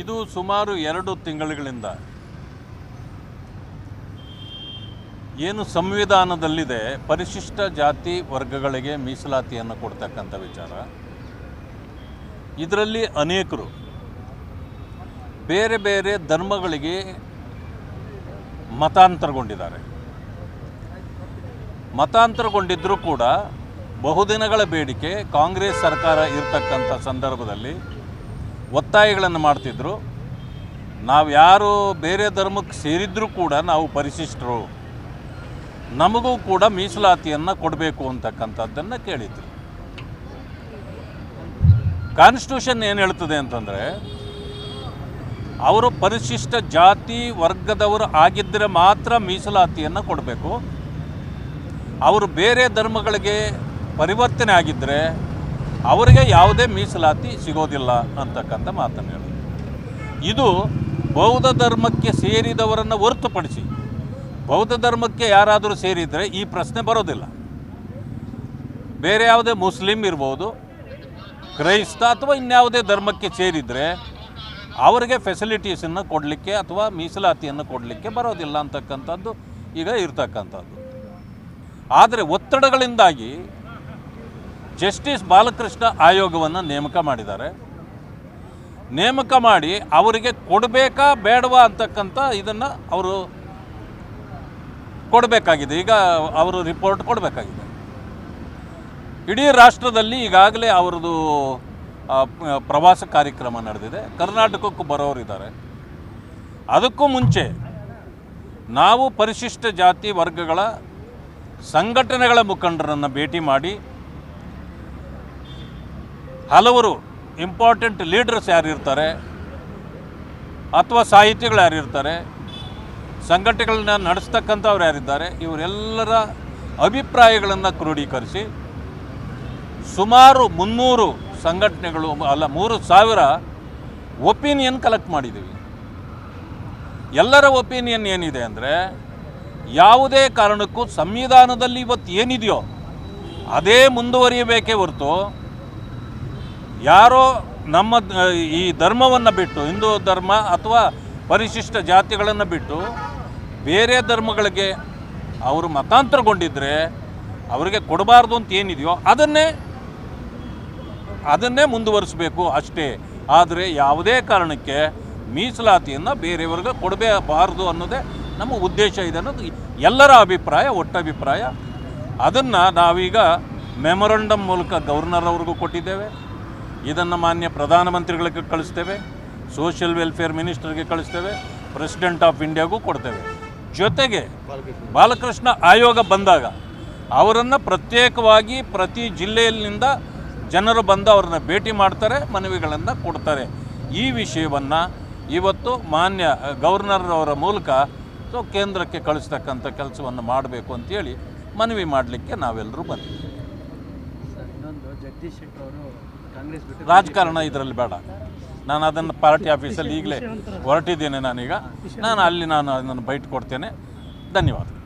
ಇದು ಸುಮಾರು ಎರಡು ತಿಂಗಳುಗಳಿಂದ ಏನು ಸಂವಿಧಾನದಲ್ಲಿದೆ, ಪರಿಶಿಷ್ಟ ಜಾತಿ ವರ್ಗಗಳಿಗೆ ಮೀಸಲಾತಿಯನ್ನು ಕೊಡ್ತಕ್ಕಂಥ ವಿಚಾರ. ಇದರಲ್ಲಿ ಅನೇಕರು, ಬೇರೆ ಬೇರೆ ಧರ್ಮಗಳಿಗೆ ಮತಾಂತರಗೊಂಡಿದ್ದಾರೆ. ಮತಾಂತರಗೊಂಡಿದ್ದರೂ ಕೂಡ ಬಹುದಿನಗಳ ಬೇಡಿಕೆ ಕಾಂಗ್ರೆಸ್ ಸರ್ಕಾರ ಇರತಕ್ಕಂಥ ಸಂದರ್ಭದಲ್ಲಿ ಒತ್ತಾಯಗಳನ್ನು ಮಾಡ್ತಿದ್ರು. ನಾವು ಯಾರು ಬೇರೆ ಧರ್ಮಕ್ಕೆ ಸೇರಿದ್ರೂ ಕೂಡ ನಾವು ಪರಿಶಿಷ್ಟರು. ನಮಗೂ ಕೂಡ ಮೀಸಲಾತಿಯನ್ನು ಕೊಡಬೇಕು ಅಂತಕ್ಕಂಥದ್ದನ್ನು ಕೇಳಿದ್ರು. ಕಾನ್ಸ್ಟಿಟ್ಯೂಷನ್ ಏನು ಹೇಳ್ತದೆ ಅಂತಂದರೆ, ಅವರು ಪರಿಶಿಷ್ಟ ಜಾತಿ ವರ್ಗದವರು ಆಗಿದ್ದರೆ ಮಾತ್ರ ಮೀಸಲಾತಿಯನ್ನು ಕೊಡಬೇಕು. ಅವರು ಬೇರೆ ಧರ್ಮಗಳಿಗೆ ಪರಿವರ್ತನೆ ಆಗಿದ್ದರೆ ಅವರಿಗೆ ಯಾವುದೇ ಮೀಸಲಾತಿ ಸಿಗೋದಿಲ್ಲ ಅಂತಕ್ಕಂಥ ಮಾತನ್ನು ಹೇಳೋದು. ಇದು ಬೌದ್ಧ ಧರ್ಮಕ್ಕೆ ಸೇರಿದವರನ್ನು ಹೊರತುಪಡಿಸಿ, ಬೌದ್ಧ ಧರ್ಮಕ್ಕೆ ಯಾರಾದರೂ ಸೇರಿದರೆ ಈ ಪ್ರಶ್ನೆ ಬರೋದಿಲ್ಲ. ಬೇರೆ ಯಾವುದೇ ಮುಸ್ಲಿಂ ಇರ್ಬೋದು, ಕ್ರೈಸ್ತ ಅಥವಾ ಇನ್ಯಾವುದೇ ಧರ್ಮಕ್ಕೆ ಸೇರಿದರೆ ಅವರಿಗೆ ಫೆಸಿಲಿಟೀಸನ್ನು ಕೊಡಲಿಕ್ಕೆ ಅಥವಾ ಮೀಸಲಾತಿಯನ್ನು ಕೊಡಲಿಕ್ಕೆ ಬರೋದಿಲ್ಲ ಅಂತಕ್ಕಂಥದ್ದು ಈಗ ಇರ್ತಕ್ಕಂಥದ್ದು. ಆದರೆ ಒತ್ತಡಗಳಿಂದಾಗಿ ಜಸ್ಟಿಸ್ ಬಾಲಕೃಷ್ಣ ಆಯೋಗವನ್ನು ನೇಮಕ ಮಾಡಿದ್ದಾರೆ. ನೇಮಕ ಮಾಡಿ ಅವರಿಗೆ ಕೊಡಬೇಕಾ ಬೇಡವಾ ಅಂತಕ್ಕಂಥ ಇದನ್ನು ಅವರು ಕೊಡಬೇಕಾಗಿದೆ. ಈಗ ಅವರು ರಿಪೋರ್ಟ್ ಕೊಡಬೇಕಾಗಿದೆ. ಇಡೀ ರಾಷ್ಟ್ರದಲ್ಲಿ ಈಗಾಗಲೇ ಅವರದು ಪ್ರವಾಸ ಕಾರ್ಯಕ್ರಮ ನಡೆದಿದೆ. ಕರ್ನಾಟಕಕ್ಕೂ ಬರೋರಿದ್ದಾರೆ ಅದಕ್ಕೂ ಮುಂಚೆ ನಾವು ಪರಿಶಿಷ್ಟ ಜಾತಿ ವರ್ಗಗಳ ಸಂಘಟನೆಗಳ ಮುಖಂಡರನ್ನು ಭೇಟಿ ಮಾಡಿ ಹಲವರು ಇಂಪಾರ್ಟೆಂಟ್ ಲೀಡರ್ಸ್ ಯಾರಿರ್ತಾರೆ ಅಥವಾ ಸಾಹಿತಿಗಳು ಯಾರಿರ್ತಾರೆ ಸಂಘಟನೆಗಳನ್ನ ನಡೆಸ್ತಕ್ಕಂಥವ್ರು ಯಾರಿದ್ದಾರೆ ಇವರೆಲ್ಲರ ಅಭಿಪ್ರಾಯಗಳನ್ನು ಕ್ರೋಢೀಕರಿಸಿ ಸುಮಾರು ಮುನ್ನೂರು ಸಂಘಟನೆಗಳು, ಅಲ್ಲ, ಮೂರು ಸಾವಿರ ಒಪಿನಿಯನ್ ಕಲೆಕ್ಟ್ ಮಾಡಿದ್ದೀವಿ ಎಲ್ಲರ ಒಪಿನಿಯನ್ ಏನಿದೆ ಅಂದರೆ, ಯಾವುದೇ ಕಾರಣಕ್ಕೂ ಸಂವಿಧಾನದಲ್ಲಿ ಇವತ್ತು ಏನಿದೆಯೋ, ಅದೇ ಮುಂದುವರಿಯಬೇಕೇ ಹೊರತು ಯಾರೋ ನಮ್ಮ ಈ ಧರ್ಮವನ್ನು ಬಿಟ್ಟು, ಹಿಂದೂ ಧರ್ಮ ಅಥವಾ ಪರಿಶಿಷ್ಟ ಜಾತಿಗಳನ್ನು ಬಿಟ್ಟು ಬೇರೆ ಧರ್ಮಗಳಿಗೆ ಅವರು ಮತಾಂತರಗೊಂಡಿದ್ದರೆ ಅವರಿಗೆ ಕೊಡಬಾರ್ದು ಅಂತ ಏನಿದೆಯೋ ಅದನ್ನೇ ಅದನ್ನೇ ಮುಂದುವರಿಸಬೇಕು ಅಷ್ಟೇ. ಆದರೆ ಯಾವುದೇ ಕಾರಣಕ್ಕೆ ಮೀಸಲಾತಿಯನ್ನು ಬೇರೆಯವ್ರಿಗೆ ಕೊಡಬೇಬಾರ್ದು ಅನ್ನೋದೇ ನಮ್ಮ ಉದ್ದೇಶ ಇದೆ ಅನ್ನೋದು ಎಲ್ಲರ ಅಭಿಪ್ರಾಯ ಒಟ್ಟಭಿಪ್ರಾಯ ಅದನ್ನು ನಾವೀಗ ಮೆಮೊರಂಡಮ್ ಮೂಲಕ ಗವರ್ನರ್ ಅವ್ರಿಗೂ ಕೊಟ್ಟಿದ್ದೇವೆ. ಇದನ್ನು ಮಾನ್ಯ ಪ್ರಧಾನಮಂತ್ರಿಗಳಿಗೆ ಕಳಿಸ್ತೇವೆ ಸೋಷಿಯಲ್ ವೆಲ್ಫೇರ್ ಮಿನಿಸ್ಟರ್ಗೆ ಕಳಿಸ್ತೇವೆ ಪ್ರೆಸಿಡೆಂಟ್ ಆಫ್ ಇಂಡಿಯಾಗೂ ಕೊಡ್ತೇವೆ. ಜೊತೆಗೆ ಬಾಲಕೃಷ್ಣ ಆಯೋಗ ಬಂದಾಗ ಅವರನ್ನು ಪ್ರತ್ಯೇಕವಾಗಿ ಪ್ರತಿ ಜಿಲ್ಲೆಯಲ್ಲಿಂದ ಜನರು ಬಂದು ಅವ್ರನ್ನ ಭೇಟಿ ಮಾಡ್ತಾರೆ, ಮನವಿಗಳನ್ನು ಕೊಡ್ತಾರೆ. ಈ ವಿಷಯವನ್ನು ಇವತ್ತು ಮಾನ್ಯ ಗವರ್ನರ್ ಅವರ ಮೂಲಕ ಸೊ ಕೇಂದ್ರಕ್ಕೆ ಕಳಿಸ್ತಕ್ಕಂಥ ಕೆಲಸವನ್ನು ಮಾಡಬೇಕು ಅಂತೇಳಿ ಮನವಿ ಮಾಡಲಿಕ್ಕೆ ನಾವೆಲ್ಲರೂ ಬಂದಿದ್ದೀವಿ. ರಾಜಕಾರಣ ಇದರಲ್ಲಿ ಬೇಡ. ನಾನು ಅದನ್ನು ಪಾರ್ಟಿ ಆಫೀಸಲ್ಲಿ ಈಗಲೇ ಹೊರಟಿದ್ದೇನೆ ನಾನೀಗ. ನಾನು ಅಲ್ಲಿ ನಾನು ಅದನ್ನು ಬೈಟ್ ಕೊಡ್ತೇನೆ. ಧನ್ಯವಾದ